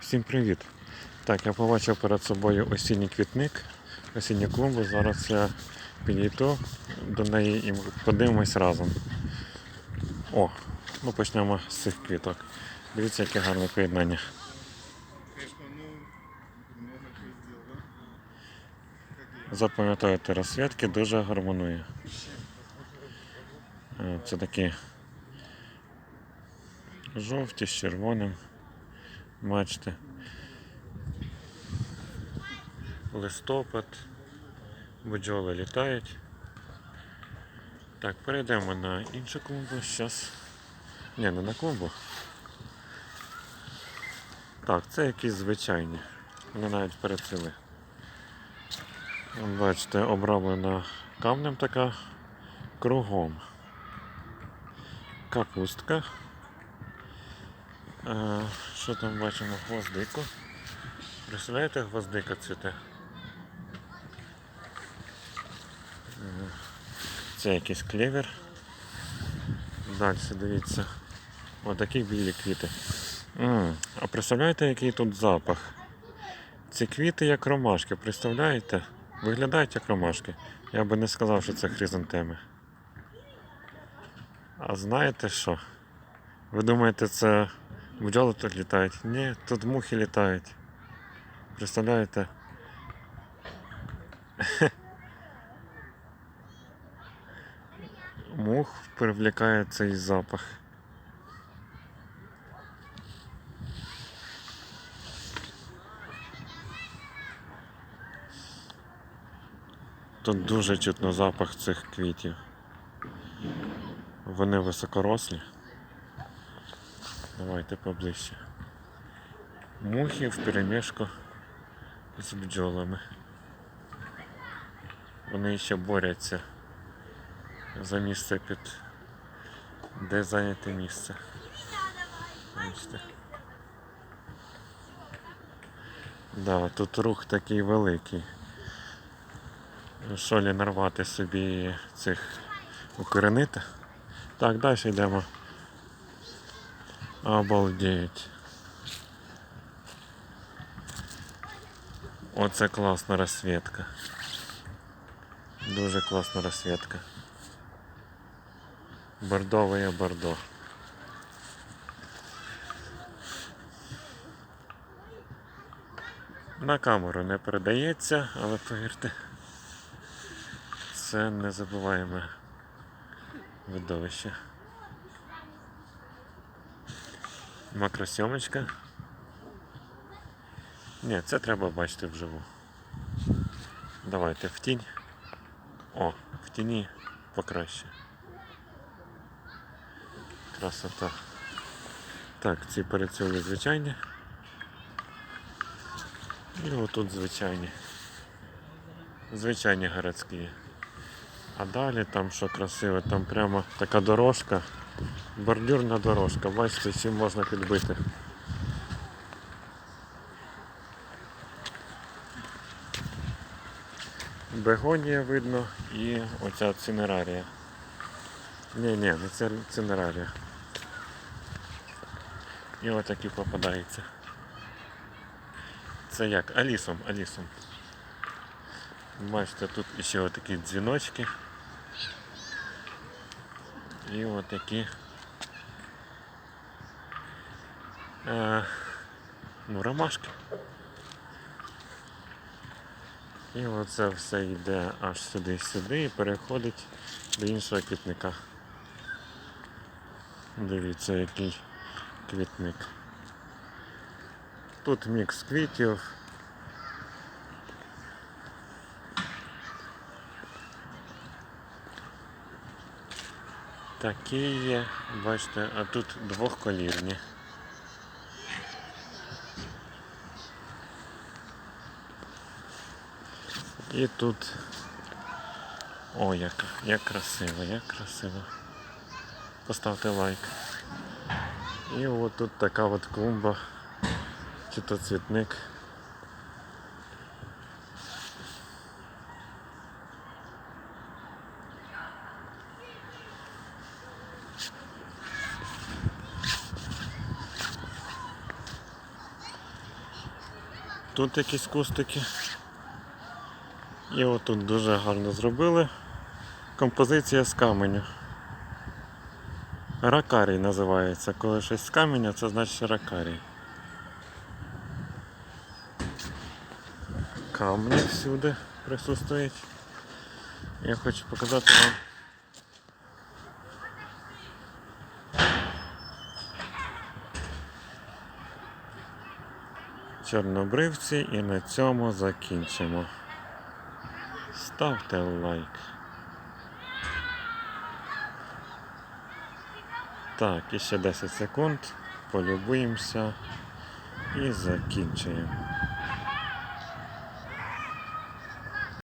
Всім привіт! Так, я побачив перед собою осінній квітник, осінню клумбу. Зараз я підійду до неї і подивимось разом. О, ну почнемо з цих квіток. Дивіться, яке гарне поєднання. Запам'ятайте, розсвітки дуже гармонує. Е, Це такі жовті з червоним. Бачите. Листопад. Бджоли літають. Так, перейдемо на іншу клумбу. Зараз. Ні, не на клумбу. Так, це якісь звичайні. Вони навіть перецвіли. Бачите, оброблена камнем така кругом. Капустка. Е, що там бачимо? Гвоздику. Представляєте, гвоздика цвіте? Е, Це якийсь клевер. Далі дивіться. Отакі білі квіти. А представляєте, який тут запах? Ці квіти як ромашки, представляєте? Виглядають як ромашки. Я би не сказав, що це хризантеми. А знаєте що? Ви думаєте, це бджоли тут літають? Ні, тут мухи літають. Представляєте? Мух привлікає цей запах. Тут дуже чутно запах цих квітів. Вони високорослі. Давайте поближче. Мухи в перемішку з бджолами. Вони ще борються за місце під де зайняте місце. Бачите? Да, тут рух такий великий. Що лі нарвати собі цих укоренити. Так, далі йдемо. Обалдеть. Оце класна розсвітка. Дуже класна розсвітка. Бордове бордо. На камеру не передається, але повірте, це незабуваєме видовище. Макросьомочка. Ні, це треба бачити вживу. Давайте в тінь. О, в тіні покраще. Красота. Так, ці перецюли звичайні. І отут звичайні. Звичайні городські. А далі там що красиве, там прямо така дорожка, бордюрна дорожка, бачите, чим можна підбити. Бегонія видно і оця цинерарія. Ні, ні, не це цинерарія. І отакі попадаються. Це як? Алісом, алісом. Бачите, тут ще отакі дзвіночки. І отакі. Е, ну, ромашки. І оце все йде аж сюди-сюди і переходить до іншого квітника. Дивіться, який квітник. Тут мікс квітів. Такі є, бачите, а тут двохколірні. І тут... О, як, як красиво, як красиво. Поставте лайк. І от тут така от клумба, чи то цвітник. Тут якісь кустики. І отут дуже гарно зробили. Композиція з каменю. Ракарій називається. Коли щось з каменя, це значить ракарій. Камні всюди присутствують. Я хочу показати вам. Чорнобривці і на цьому закінчимо. Ставте лайк. Так, і ще 10 секунд. Полюбуємося і закінчуємо.